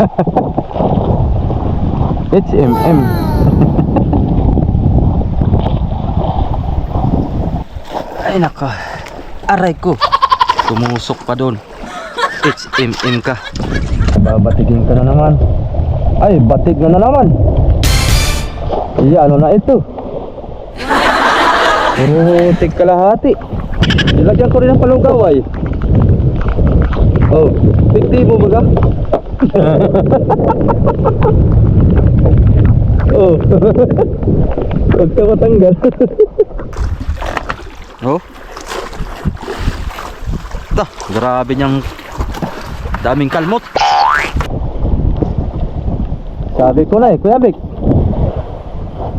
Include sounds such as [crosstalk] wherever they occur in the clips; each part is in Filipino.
[laughs] HMM. [laughs] Ay nako. Aray ko. Tumusok pa doon. HMM ka. Babatigin ka na naman. Ay, batig na na naman. Iya, ano na ito? Puro tig kalahati. Nilagyan ko rin ng palugaw ay. Oh, tigti mo ba ka? Oh. Huwag ka matanggal. oh. Ta, grabe niyang daming kalmot. Sabi ko na eh, Kuya Bek.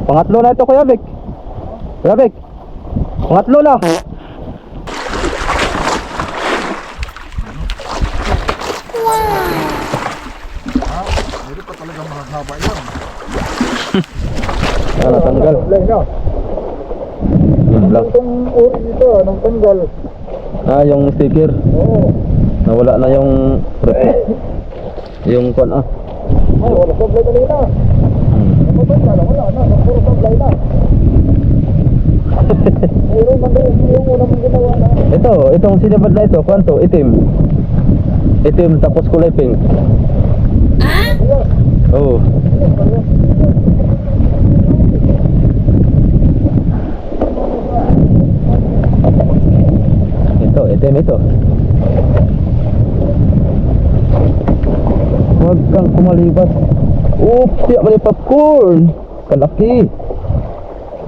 Pangatlo na ito, Kuya Bek. Kuya Bek. Pangatlo na. Hindi pa talaga mahaba yun. Ah, natanggal. Play na. Yun lang. Itong uri nito, anong tanggal? Ah, yung sticker. Oo. Nawala na yung yung kon ah. Ay, wala sablay kanina. Hmm. Kapag na lang, wala na. Puro sablay na. [laughs] Mayroon man doon yung una mong ginawa na. Ito, itong sinabad na ito, kwanto, itim. Itim tapos kulay pink. Ayan. Oo. Ayan, Ito, itim ito. Huwag kang kumalibat. Oops, siya mali popcorn. Kalaki.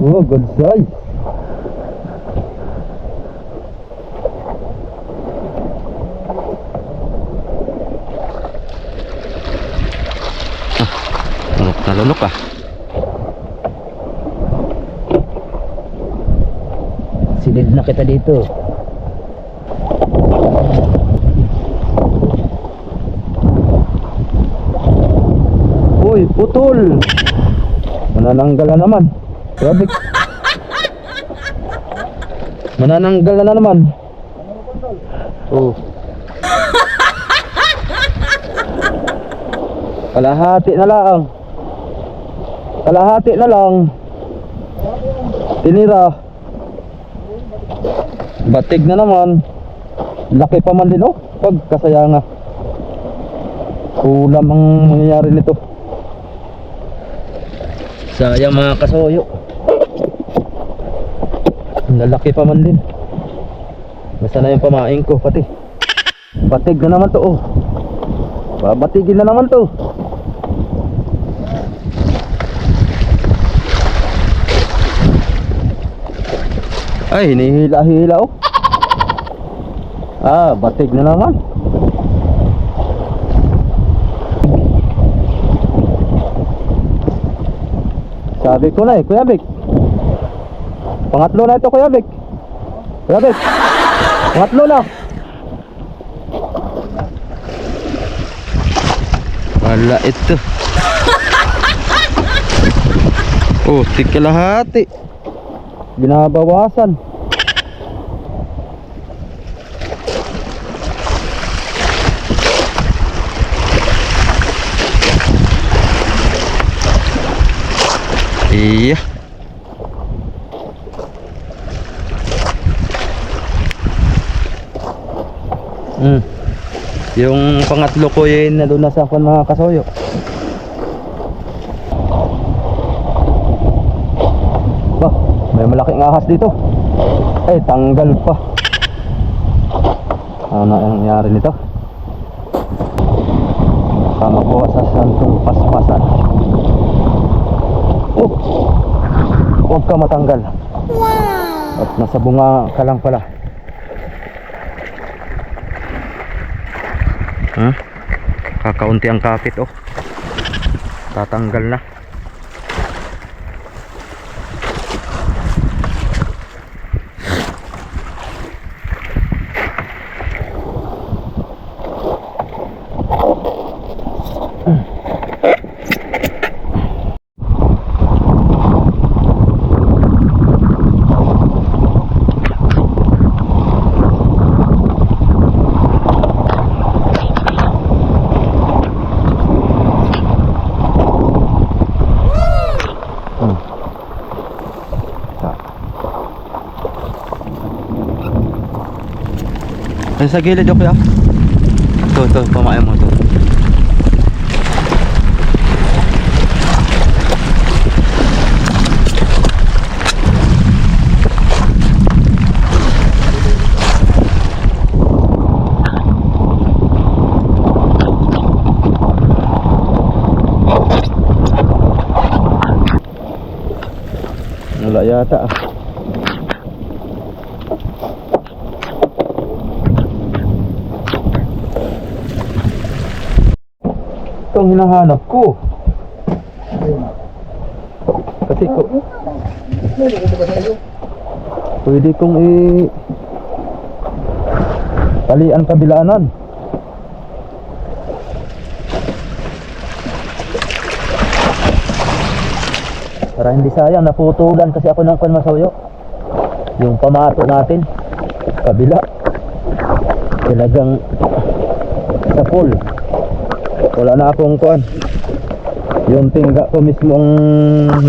Oh, good size. Lunok na lunok ah. Silid na kita dito. Uy, putol. Manananggal na naman. Grabe. Manananggal na naman. Oh. Kalahati na lang. Kalahati na lang. Tinira. Batig na naman. Laki pa man din oh. Pagkasaya nga. Ulam ang mangyayari nito. Sayang mga kasoyo. Lalaki pa man din. Basta na yung pamain ko pati. Batig na naman to oh. Babatigin na naman to. Ay, hinihila-hila oh. Ah, batig na naman. Sabi ko na eh, Kuya Bek. Pangatlo na ito, Kuya Bek. Kuya Bek. Pangatlo na. Wala ito. Oh, tig kalahati. Binabawasan. Iya. Hmm. Yung pangatlo ko yun na na sa kwan mga kasoyo. Ba, may malaking ahas dito. Eh, tanggal pa. Ano ang nangyari nito? Sama ko sa santong paspasan. Huwag ka matanggal. At nasa bunga ka lang pala. Ha? Kakaunti ang kapit oh. Tatanggal na. Ay, sa gilid okay ah. Ito, ito, pamain mo to. Wala yata ah. Ang hinahanap ko. Kasi ko, pwede kong i... Talian kabilaanan. Para hindi sayang, naputulan kasi ako ng panmasoyo. Yung pamato natin, kabila. Talagang sa full. Wala na akong kuan. Yung tingga ko mismong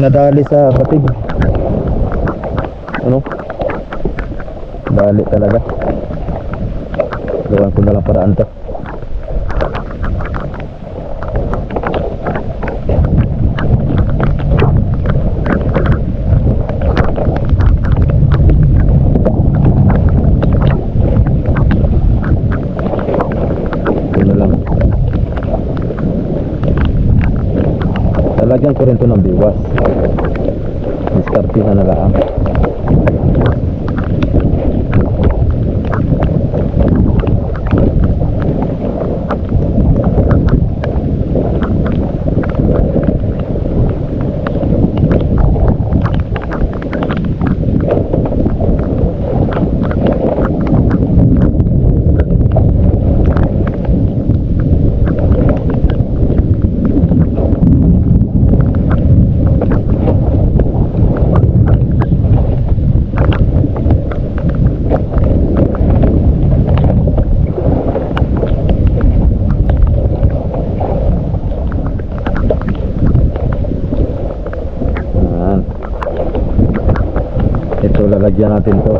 nadali sa batig. Ano? Dali talaga. Gawan ko na lang paraan to. Yun na lang. Lalagyan ko rin to ng biwas. Diskarte na na lang. Yan. Ito lalagyan natin to.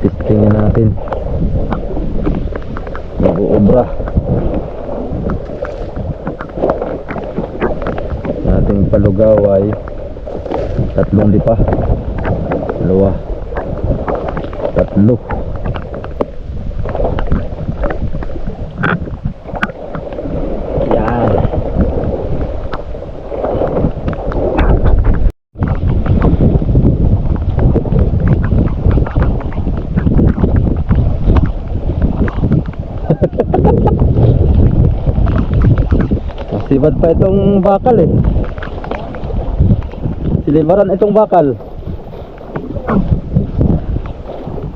Testingin natin. Bago obra. Ating palugaw ay tatlong lipa. Dalawa. Tatlo. Yan. Masibad pa itong bakal eh. Silibaran itong bakal.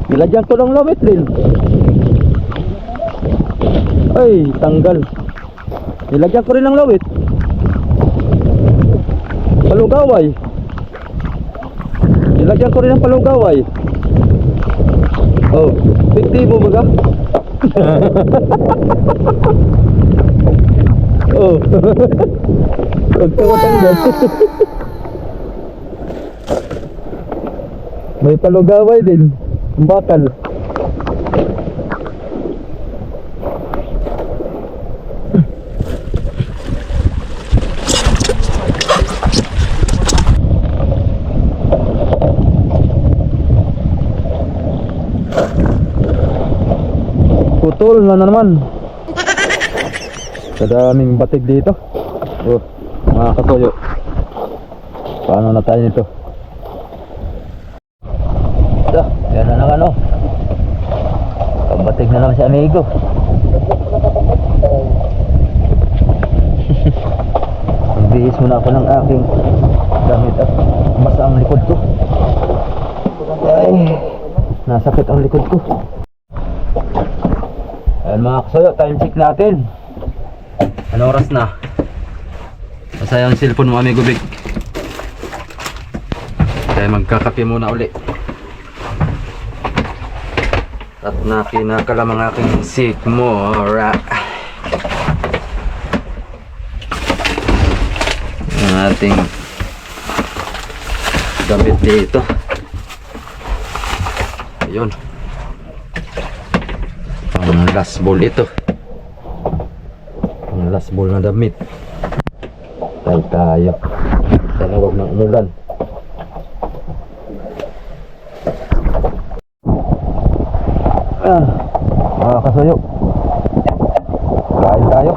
Nilagyan ko ng lawit din. Ay, tanggal. Nilagyan ko rin ng lawit. Palugaway. Nilagyan ko rin ng palugaway. Oh, fiktibo ba ka? [laughs] Oh. Huwag ka matanggal. May palugaway din. Ang Bakal. Putol na naman. Kadaming batig dito. Oh, mga katoyo. Paano na tayo nito? Ito, yan na naman oh. Pambatig na naman si amigo. [laughs] Magbihis muna ako ng aking damit at basa ang likod ko. Ay, nasakit ang likod ko. Ayan mga kasoyo, time check natin. Ano oras na? Masaya ang cellphone mo, amigo Big. Kaya magkakape muna uli. At nakinakalam ang aking sigmora. Ang ating gamit dito. Ayun. Last ball ito. Ang last ball na damit. Tayo tayo. Sana huwag nang umulan. Ah, mga kasuyo. Kain tayo.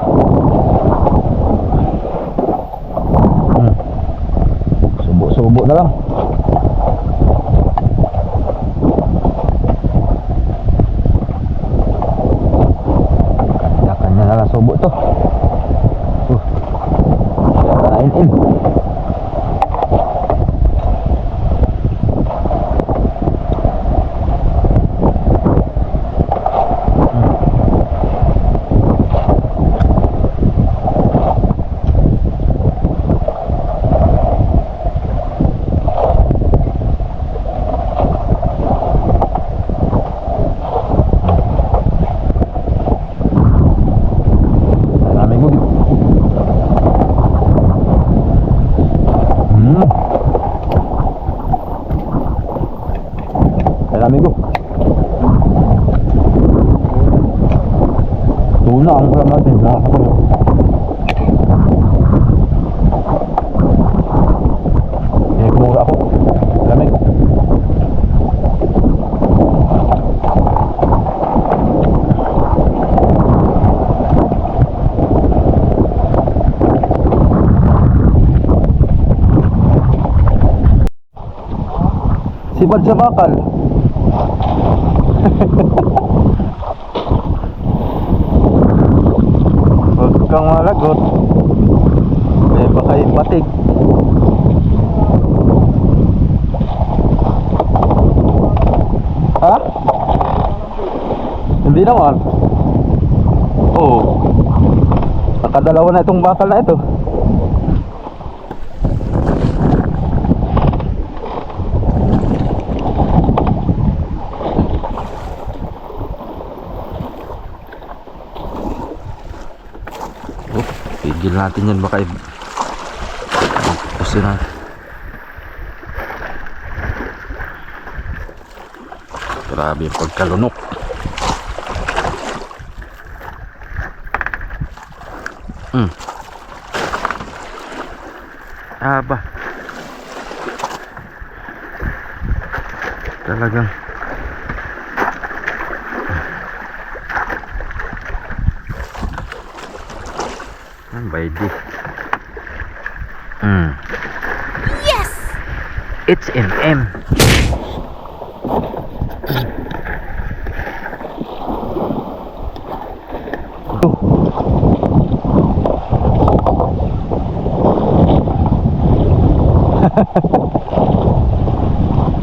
Hmm. Subo-subo na lang. Kanya-kanya na lang subo to. Uh. Kain in. Marami mo. Hmm. Marami ko. Tuna ang ulam natin, mga kapatid. Eh, kumuha ako. Sipad sa bakal. Huwag kang malagot. Eh, baka ipatig. Ha? Hindi naman. Oo. Nakadalawa na itong bakal na ito. Oh, pigil natin yan baka Pusin na. Grabe yung pagkalunok. Hmm. Aba. Talagang Ano ba di? Hmm. Yes! It's MM. [laughs]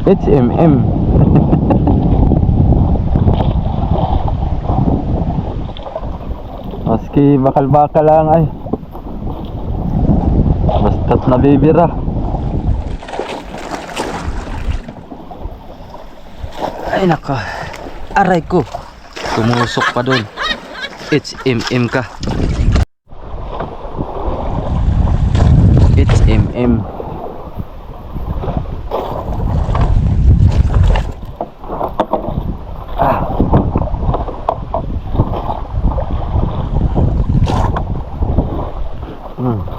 It's MM. [laughs] Maski bakal-bakal lang ay. Nabibira. Ay naka. Aray ko. Tumusok pa doon. It's MM ka. It's MM. Ah. Hmm.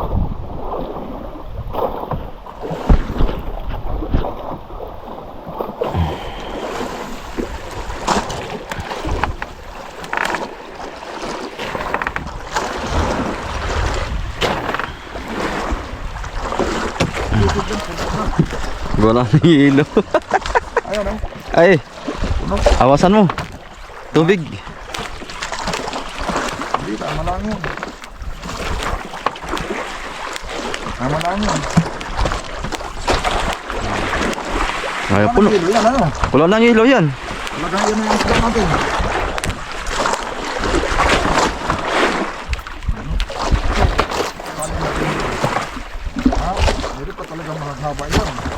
Wala na hilo. Ay, awasan mo. Tubig. Hindi, tama lang yun. Tama lang yun. Ay, pulo. yan, ano? Pulo na hilo yan. Yan na yung isda natin. Ha? Hindi pa talaga mahaba yan.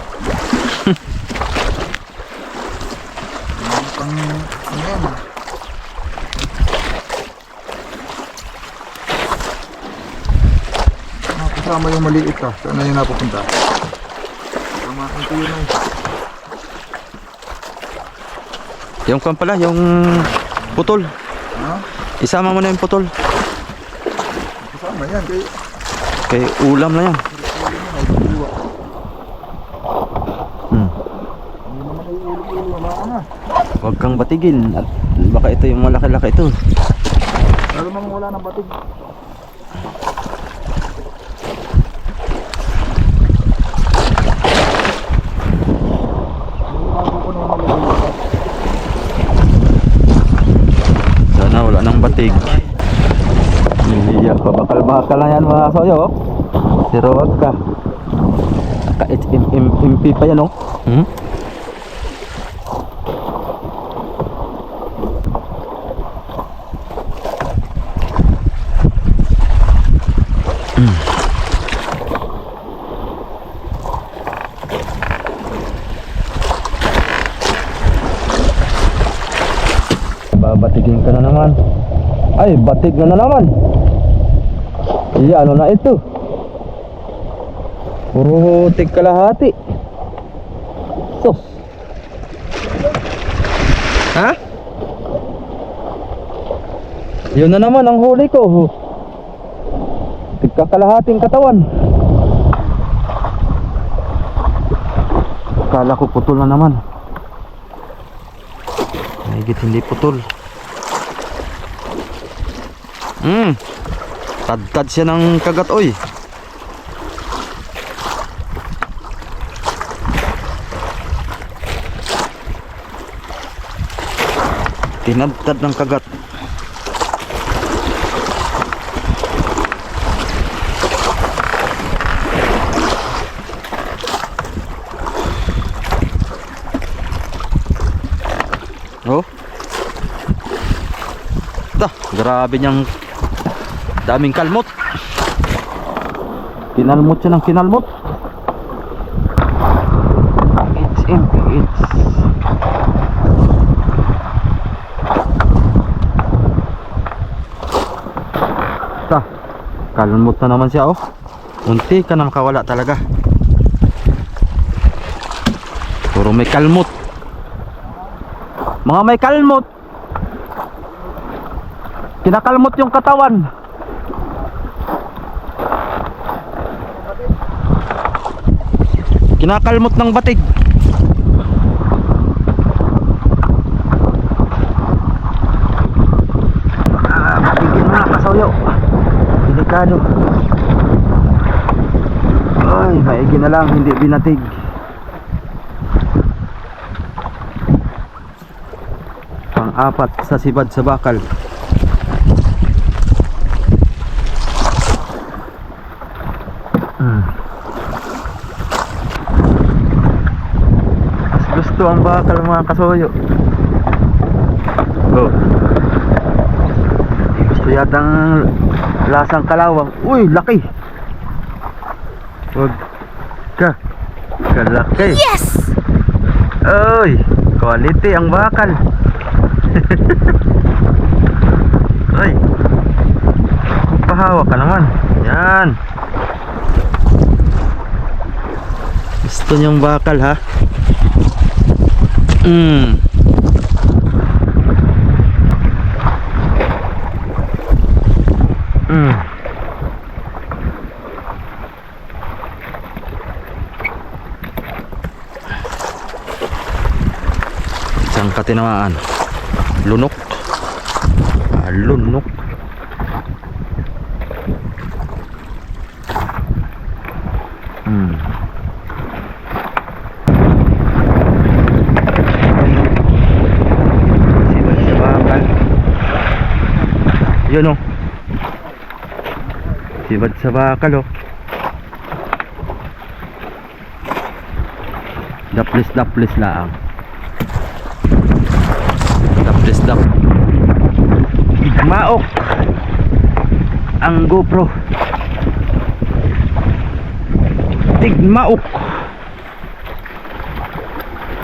Ano pang ano yan? Ah, yung maliit ka. Saan na yung napupunta? Tama ko yun eh. Yung kan pala, yung putol. Ha? Isama mo na yung putol. Kasama yan. Kay, Kay ulam na yan. Hmm. hindi naman kayo ulo-ulo. Wala ka na. Huwag kang batigin. At baka ito yung malaki-laki ito. Lalo mang wala ng batig. Bago ko naman malilipat. Sana wala nang batig. Niliyak pa. Bakal-bakal na yan mga soyo. oh. Pero wag ka. Naka-HMMP pa yan oh. Hmm? Babatigin ka na naman. Ay, batig na na naman. Iya, ano na ito? Puro tig kalahati. Sus. Ha? Yun na naman ang huli ko. Tig kakalahating katawan. Kala ko putol na naman. Mahigit hindi putol. Hmm. Tad-tad siya ng kagat oy. Tinadtad ng kagat. Oh. Dah, grabe niyang daming kalmot. Kinalmot siya ng kinalmot. It's empty, it's... Ta, kalmot na naman siya oh. Unti ka na makawala talaga. Puro may kalmot. Mga may kalmot. Kinakalmot yung katawan. Kinakalmot ng batig. Ah, batigin mga kasoyo. Delikado. Ay, maigi na lang, hindi binatig. Pang-apat sa sibad sa bakal. Hmm. Gusto ang bakal mga kasoyo. Oh. Gusto yatang lasang kalawang. Uy, laki. Wag ka. Kalaki. Yes! Uy, quality ang bakal. [laughs] Ay. Pahawa ka naman. Yan. Gusto niyang bakal ha? Mm. Mm. Isang katinamaan. Lunok. Ah, lunok. Hmm. Sibay sa bakal. Yun oh. Sibad sa bakal oh. Daplis daplis laang. Daplis dap. Maok. Ang GoPro. Tigmaok.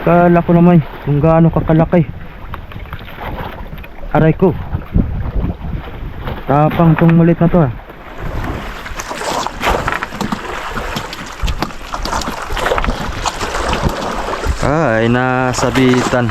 Kala ko naman kung gaano kakalaki. Aray ko. Tapang tong malit na to ah. Ay, nasabitan.